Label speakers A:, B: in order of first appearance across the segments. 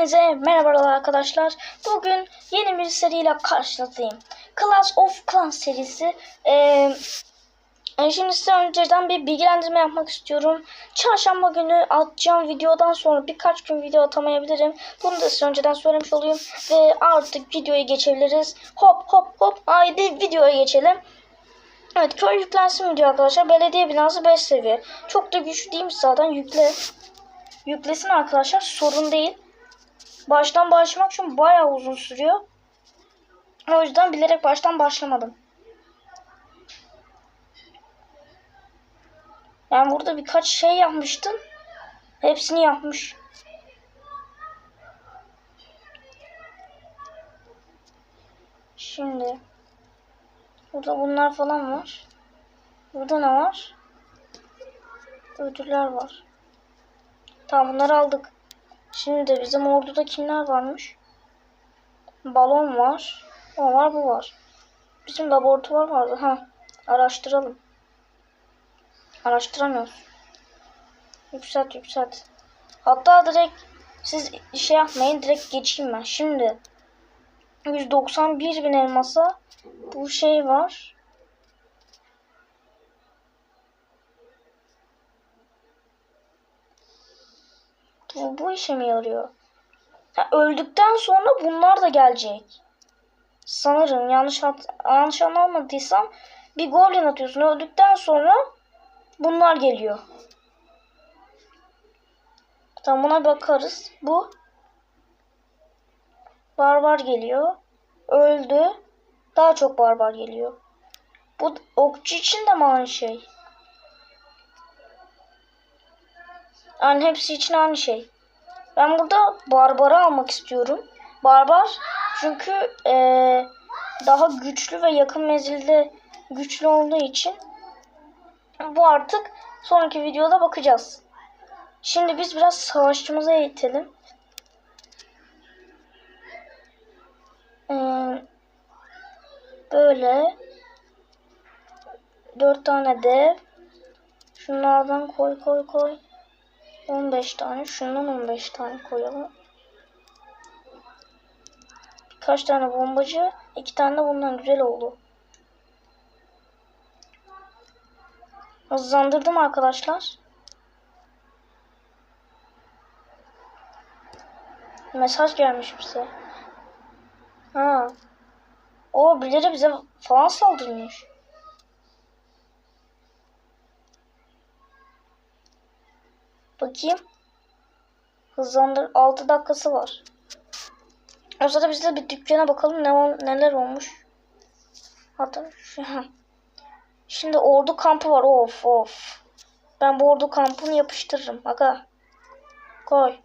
A: Hepinize merhabalar arkadaşlar. Bugün yeni bir seriyle karşınızdayım. Clash of Clans serisi. Ee, e, şimdi size önceden bir bilgilendirme yapmak istiyorum. Çarşamba günü atacağım videodan sonra birkaç gün video atamayabilirim. Bunu da size önceden söylemiş olayım. Ve artık videoya geçebiliriz. Hop hop hop. Haydi videoya geçelim. Evet köy yüklensin diyor arkadaşlar. Belediye binası 5 seviye. Çok da güçlü değilmiş zaten yükle. Yüklesin arkadaşlar sorun değil. Baştan başlamak için bayağı uzun sürüyor. O yüzden bilerek baştan başlamadım. Yani burada birkaç şey yapmıştım. Hepsini yapmış. Şimdi burada bunlar falan var. Burada ne var? Ödüller var. Tamam bunları aldık. Şimdi bizim orduda kimler varmış? Balon var. O var bu var. Bizim laboratuvar vardı. Ha, araştıralım. Araştıramıyoruz. Yükselt yükselt. Hatta direkt siz şey yapmayın direkt geçeyim ben. Şimdi 191 bin elmasa bu şey var. Bu, bu işe mi yarıyor? Ha, öldükten sonra bunlar da gelecek. Sanırım yanlış hat yanlış anlamadıysam bir golden atıyorsun. Öldükten sonra bunlar geliyor. Tamam buna bakarız. Bu barbar geliyor. Öldü. Daha çok barbar geliyor. Bu okçu için de mi aynı şey? Yani hepsi için aynı şey. Ben burada Barbar'ı almak istiyorum. Barbar çünkü ee, daha güçlü ve yakın menzilde güçlü olduğu için bu artık sonraki videoda bakacağız. Şimdi biz biraz savaşçımızı eğitelim. Ee, böyle dört tane dev şunlardan koy koy koy 15 tane. Şundan 15 tane koyalım. Birkaç tane bombacı. iki tane de bundan güzel oldu. Hızlandırdım arkadaşlar. Mesaj gelmiş bize. Ha. O birileri bize falan saldırmış. Bakayım. Hızlandır. 6 dakikası var. O sırada biz de bir dükkana bakalım ne neler olmuş. Hatta Şimdi ordu kampı var. Of of. Ben bu ordu kampını yapıştırırım. Aga. Koy.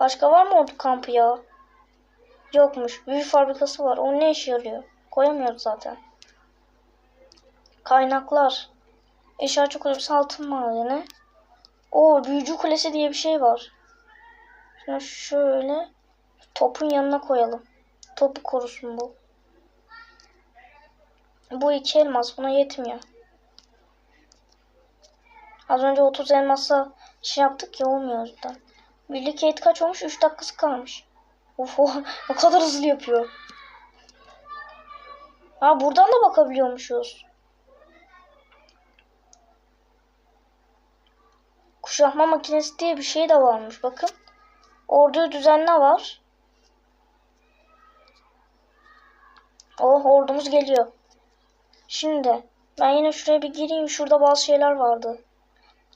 A: Başka var mı ordu kampı ya? Yokmuş. Büyü fabrikası var. O ne işe yarıyor? Koyamıyoruz zaten. Kaynaklar. İşaretçi kulübüsü altın madeni. O büyücü kulesi diye bir şey var. Şimdi şöyle topun yanına koyalım. Topu korusun bu. Bu iki elmas buna yetmiyor. Az önce 30 elmasla şey yaptık ya olmuyor yüzden. Birlik eğit kaç olmuş? 3 dakikası kalmış. Of o ne kadar hızlı yapıyor. Ha buradan da bakabiliyormuşuz. Kuşatma makinesi diye bir şey de varmış. Bakın. Orduyu düzenle var. Oh ordumuz geliyor. Şimdi ben yine şuraya bir gireyim. Şurada bazı şeyler vardı.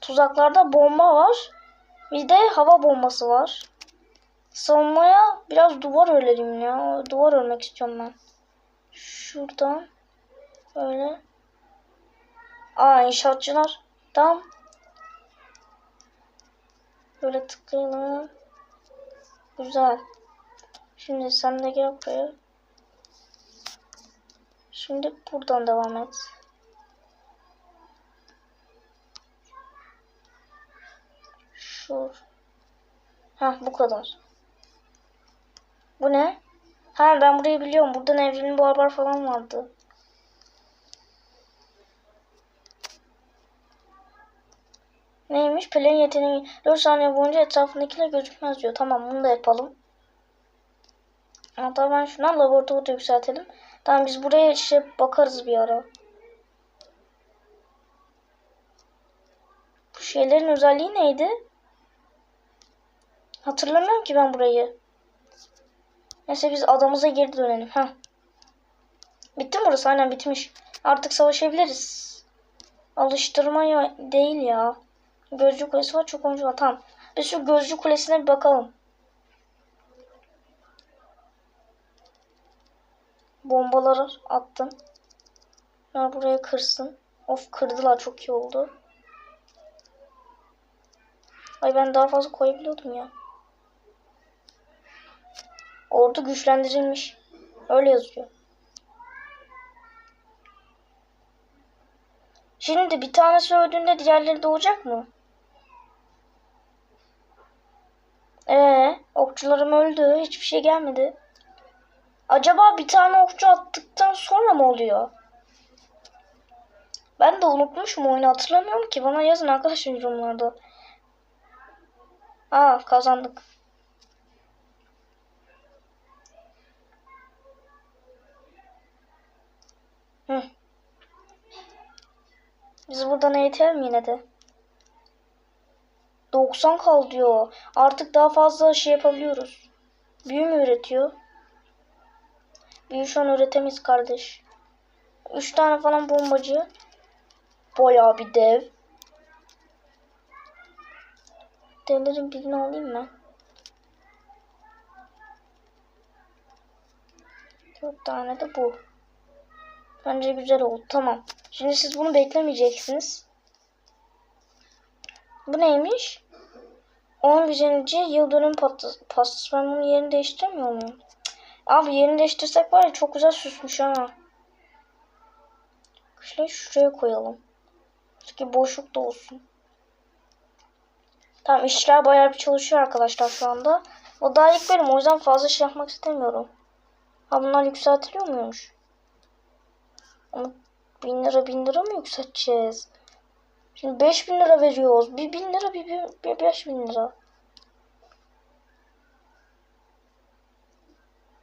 A: Tuzaklarda bomba var. Bir de hava bombası var. Savunmaya biraz duvar örelim ya. Duvar örmek istiyorum ben. Şuradan. Böyle. Aa inşaatçılar. Tamam. Böyle tıklayalım. Güzel. Şimdi sen de gel buraya. Şimdi buradan devam et. Şu. Ha bu kadar. Bu ne? Ha ben burayı biliyorum. Buradan evrenin barbar falan vardı. Neymiş? Plan yeteneği 4 saniye boyunca etrafındakiler gözükmez diyor. Tamam bunu da yapalım. Hatta ben şuna laboratuvarı yükseltelim. Tamam biz buraya işte bakarız bir ara. Bu şeylerin özelliği neydi? Hatırlamıyorum ki ben burayı. Neyse biz adamıza geri dönelim. Heh. Bitti mi burası? Aynen bitmiş. Artık savaşabiliriz. Alıştırma değil ya. Gözcü kulesi var çok oyuncu var. Tamam. Biz şu gözcü kulesine bir bakalım. Bombaları attım. Bunlar buraya kırsın. Of kırdılar çok iyi oldu. Ay ben daha fazla koyabiliyordum ya. Ordu güçlendirilmiş. Öyle yazıyor. Şimdi bir tanesi öldüğünde diğerleri doğacak mı? Ee, okçularım öldü. Hiçbir şey gelmedi. Acaba bir tane okçu attıktan sonra mı oluyor? Ben de unutmuşum oyunu hatırlamıyorum ki. Bana yazın arkadaşlar yorumlarda. Aa kazandık. Hı. Biz buradan eğitelim yine de. 90 kal diyor. Artık daha fazla şey yapabiliyoruz. Büyü mü üretiyor? Büyü şu an üretemeyiz kardeş. 3 tane falan bombacı. Bayağı bir dev. Devlerin birini alayım mı? 4 tane de bu. Bence güzel oldu. Tamam. Şimdi siz bunu beklemeyeceksiniz. Bu neymiş? 11. yıl dönüm pastası. Ben bunun yerini değiştirmiyor muyum? Abi yerini değiştirsek var ya çok güzel süsmüş ha. Şurayı şuraya koyalım. Çünkü boşluk da olsun. Tamam işler bayağı bir çalışıyor arkadaşlar şu anda. O daha ilk bölüm o yüzden fazla şey yapmak istemiyorum. Ha bunlar yükseltiliyor muymuş? Ama bin lira bin lira mı yükselteceğiz? Şimdi beş bin lira veriyoruz. Bir bin lira bir, bir, bir beş bin lira.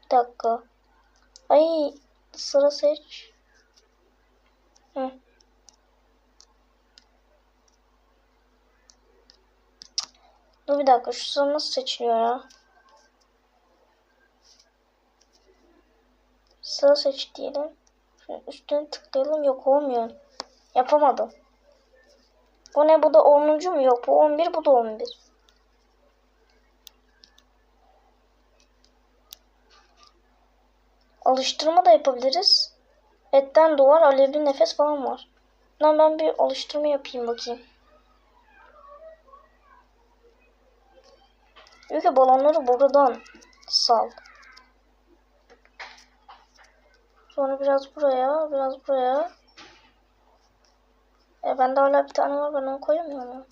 A: Bir dakika. Ay sıra seç. Hı. Dur bir dakika şu sıra nasıl seçiliyor ya? Sıra seç diyelim. Şöyle üstüne tıklayalım. Yok olmuyor. Yapamadım. Bu ne? Bu da 10. mu? Yok bu 11 bu da 11. Alıştırma da yapabiliriz. Etten doğar alevli nefes falan var. Lan ben bir alıştırma yapayım bakayım. Diyor balonları buradan sal. Sonra biraz buraya, biraz buraya. E bende hala bir tane var ben onu koyamıyor muyum?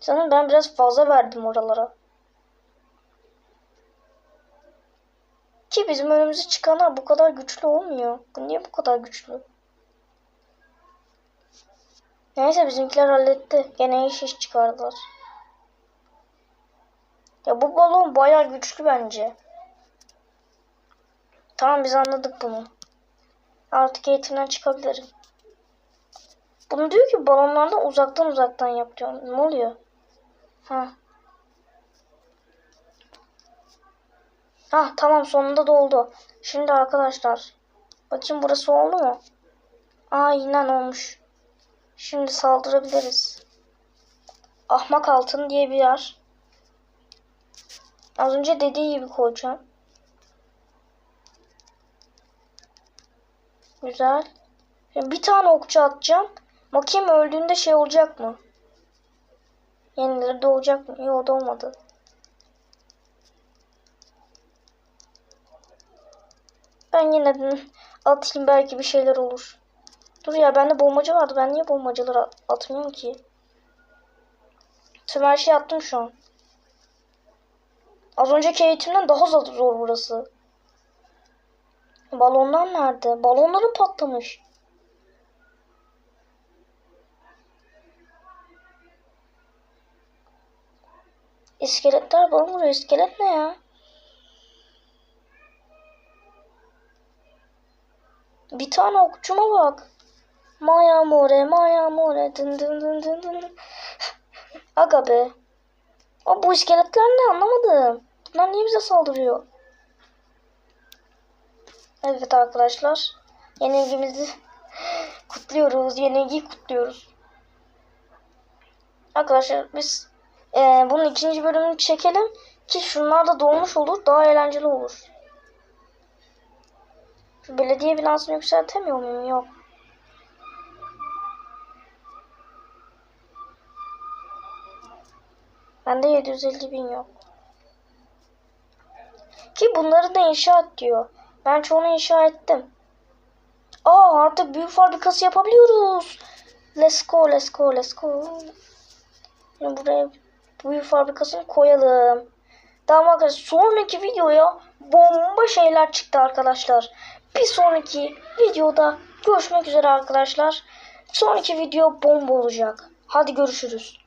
A: Sanırım ben biraz fazla verdim oralara. Ki bizim önümüze çıkanlar bu kadar güçlü olmuyor. Niye bu kadar güçlü? Neyse bizimkiler halletti. Gene iş iş çıkardılar. Ya bu balon baya güçlü bence. Tamam biz anladık bunu. Artık eğitimden çıkabilirim. Bunu diyor ki balonlardan uzaktan uzaktan yap diyor. Ne oluyor? Ha. Ha tamam sonunda doldu. Şimdi arkadaşlar. Bakayım burası oldu mu? Aynen olmuş. Şimdi saldırabiliriz. Ahmak altın diye bir yer. Az önce dediği gibi koyacağım. Güzel. Şimdi bir tane okçu atacağım. Bakayım öldüğünde şey olacak mı? Yenileri doğacak mı? Yok doğmadı. Ben yine atayım belki bir şeyler olur. Dur ya bende bombacı vardı. Ben niye bombacıları atmıyorum ki? Tüm her şeyi attım şu an. Az önceki eğitimden daha zor burası. Balonlar nerede? Balonların patlamış. İskeletler bana vuruyor. İskelet ne ya? Bir tane okçuma bak. Maya more, maya more. Dın dın dın dın dın. Aga be. Aa, bu iskeletler ne anlamadım. Bunlar niye bize saldırıyor? Evet arkadaşlar. Yenilgimizi kutluyoruz. Yenilgiyi kutluyoruz. Arkadaşlar biz eee, bunun ikinci bölümünü çekelim ki şunlar da dolmuş olur. Daha eğlenceli olur. Şu belediye binasını yükseltemiyor muyum? Yok. Bende 750 bin yok. Ki bunları da inşa et diyor. Ben çoğunu inşa ettim. Aa artık büyük fabrikası yapabiliyoruz. Let's go, let's go, let's go. Şimdi buraya büyük fabrikasını koyalım. Tamam arkadaşlar sonraki videoya bomba şeyler çıktı arkadaşlar. Bir sonraki videoda görüşmek üzere arkadaşlar. Sonraki video bomba olacak. Hadi görüşürüz.